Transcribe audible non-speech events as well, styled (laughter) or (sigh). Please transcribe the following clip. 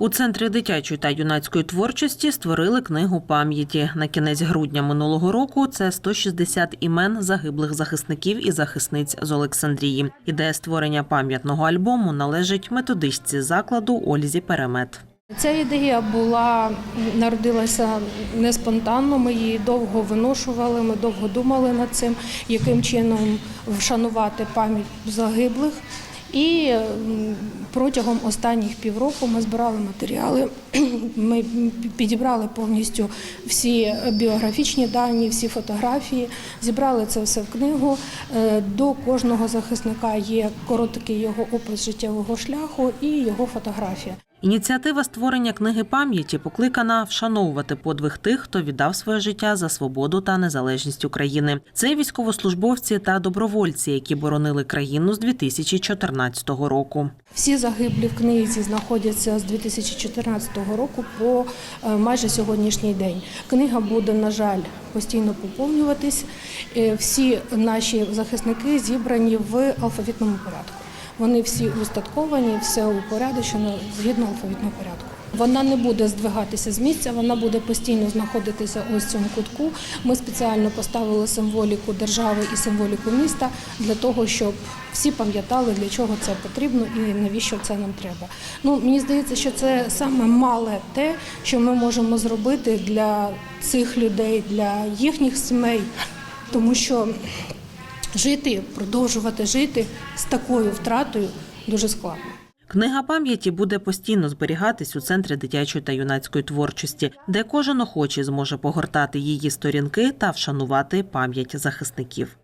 У центрі дитячої та юнацької творчості створили книгу пам'яті. На кінець грудня минулого року це 160 імен загиблих захисників і захисниць з Олександрії. Ідея створення пам'ятного альбому належить методичці закладу Ользі Перемет. Ця ідея була народилася не спонтанно. Ми її довго виношували. Ми довго думали над цим, яким чином вшанувати пам'ять загиблих. І протягом останніх півроку ми збирали матеріали. (clears throat) Ми підібрали повністю всі біографічні дані, всі фотографії, зібрали це все в книгу. Е, До кожного захисника є короткий його опис життєвого шляху і його фотографія. Ініціатива створення книги пам'яті покликана вшановувати подвиг тих, хто віддав своє життя за свободу та незалежність України. Це військовослужбовці та добровольці, які боронили країну з 2014 року. Всі загиблі в книзі знаходяться з 2014 року по е, майже сьогоднішній день. Книга буде, на жаль, постійно поповнюватись. Е, Всі наші захисники зібрані в алфавітному порядку. Вони всі устатковані, все упорядочено згідно алфавітного порядку. Вона не буде здвигатися з місця, вона буде постійно знаходитися ось в цьому кутку. Ми спеціально поставили символіку держави і символіку міста для того, щоб всі пам'ятали, для чого це потрібно і навіщо це нам треба. Ну мені здається, що це саме мале те, що ми можемо зробити для цих людей, для їхніх сімей, тому що жити, продовжувати жити з такою втратою дуже складно. Книга пам'яті буде постійно зберігатись у центрі дитячої та юнацької творчості, де кожен охочий зможе погортати її сторінки та вшанувати пам'ять захисників.